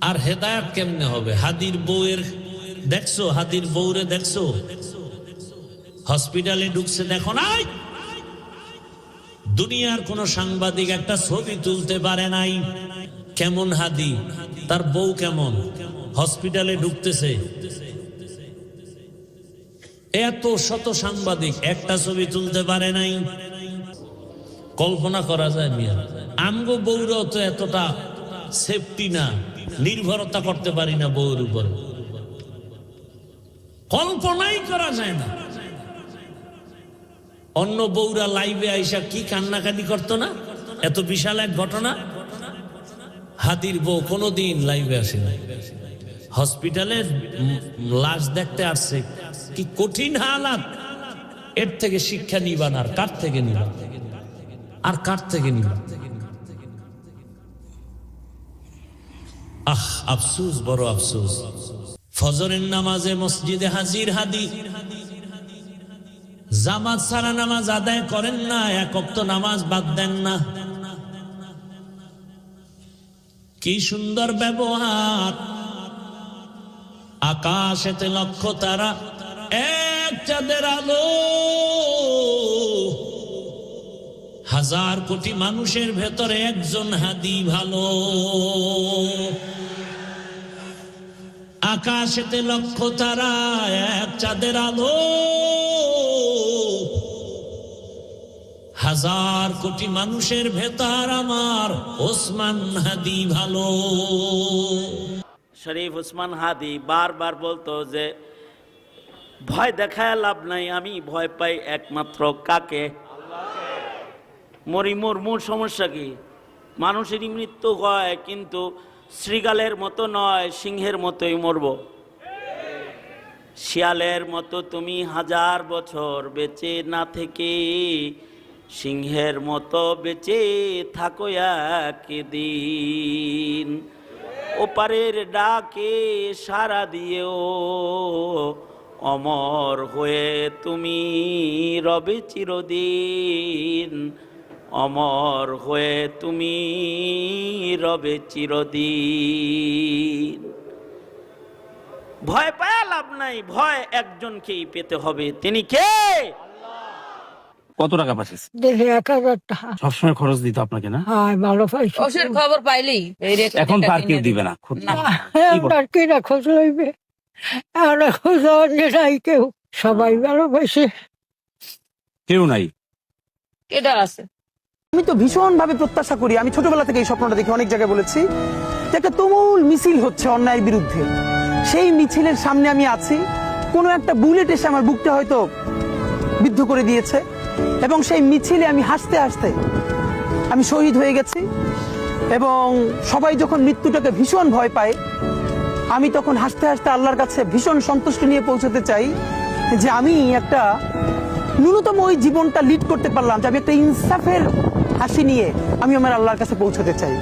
আর হেদায়াত কেমনে হবে? হাদির বউয়ের দেখছ? হাদির বউরে দেখছ? হসপিটালে ঢুকছে, দেখো নাই দুনিয়ার কোন সাংবাদিক একটা ছবি তুলতে পারে নাই। কেমন হাদি? তার বউ কেমন? হসপিটালে ঢুকতেছে। এত শত সাংবাদিক একটা ছবি তুলতে পারে নাই। কল্পনা করা যায় মিয়া। আমগো বউরাও তো এতটা সেফটি না। নির্ভরতা করতে পারি না বউর উপর। কল্পনাই করা যায় না। অন্য বউরা লাইভে আইসা কি কান্নাকাটি করতো না? এত বিশাল এক ঘটনা। হাতির বউ কোনোদিন লাইভে আসে না হসপিটালে উম লাশ দেখতে আসছে। কি কঠিন হালাত। এর থেকে শিক্ষা নিবান আর কার থেকে নিবান আর কার থেকে নিবান আহ, আফসুস, বড় আফসুস। ফজরের নামাজে মসজিদে হাজির হাদি। জামাত সারা নামাজ আদায় করেন না, এক অক্ত নামাজ বাদ দেন না। কি সুন্দর ব্যবহার। আকাশেতে লক্ষ তারা, এক চাঁদের আলো। হাজার কোটি মানুষের ভেতরে একজন হাদি ভালো। আকাশেতে লক্ষ তারা, এক চাঁদের আলো। হাজার কোটি মানুষের ভেতর আমার ওসমান হাদি ভালো। শরীফ উসমান হাদি বারবার বলতো যে, ভয় দেখায় লাভ নাই, আমি ভয় পাই একমাত্র কাকে? মরি মোর মূল সমস্যা কি? মানুষেরই মৃত্যু হয়, কিন্তু শ্রীগালের মতো নয়, সিংহের মতোই মরব। শিয়ালের মতো তুমি হাজার বছর বেঁচে না থেকে, সিংহের মতো বেঁচে থাকো একদিন। ওপারের ডাকে সারা দিয়েও অমর হয়ে তুমি রবে চিরদিন। অমর হয়ে তুমি রবে চিরদিন। ভয় পায় লাভ নাই ভয় একজনকেই পেতে হবে। তিনি কে? কত টাকা পাঠিয়েছে? দেখে এক হাজার টাকা। সবসময় খরচ দিত আপনাকে না? হ্যাঁ ভালো ওষুধ খবর পাইলি এখন তার কেউ দিবে না খুব না। আপনার কি না খোঁজ লইবে। আমরা খোঁজ অন্য নাই কেউ। সবাই ভালো পাইছে কেউ নাই। কেডা আছে? আমি তো ভীষণ ভাবে প্রত্যাশা করি, আমি ছোটবেলা থেকে এই স্বপ্নটা দেখি অনেক জায়গায় বলেছি যে একটা তুমুল মিছিল হচ্ছে অন্যায়ের বিরুদ্ধে। সেই মিছিলের সামনে আমি আছি, কোনো একটা বুলেট এসে আমার বুকটা হয়তো বিদ্ধ করে দিয়েছে এবং সেই মিছিলে আমি হাসতে হাসতে আমি শহীদ হয়ে গেছি এবং সবাই যখন মৃত্যুটাকে ভীষণ ভয় পায়, আমি তখন হাসতে হাসতে আল্লাহর কাছে ভীষণ সন্তুষ্টি নিয়ে পৌঁছতে চাই যে আমি একটা ন্যূনতম ওই জীবনটা লিড করতে পারলাম, যে আমি একটা ইনসাফের হাসি নিয়ে আমি আমার আল্লাহর কাছে পৌঁছতে চাই।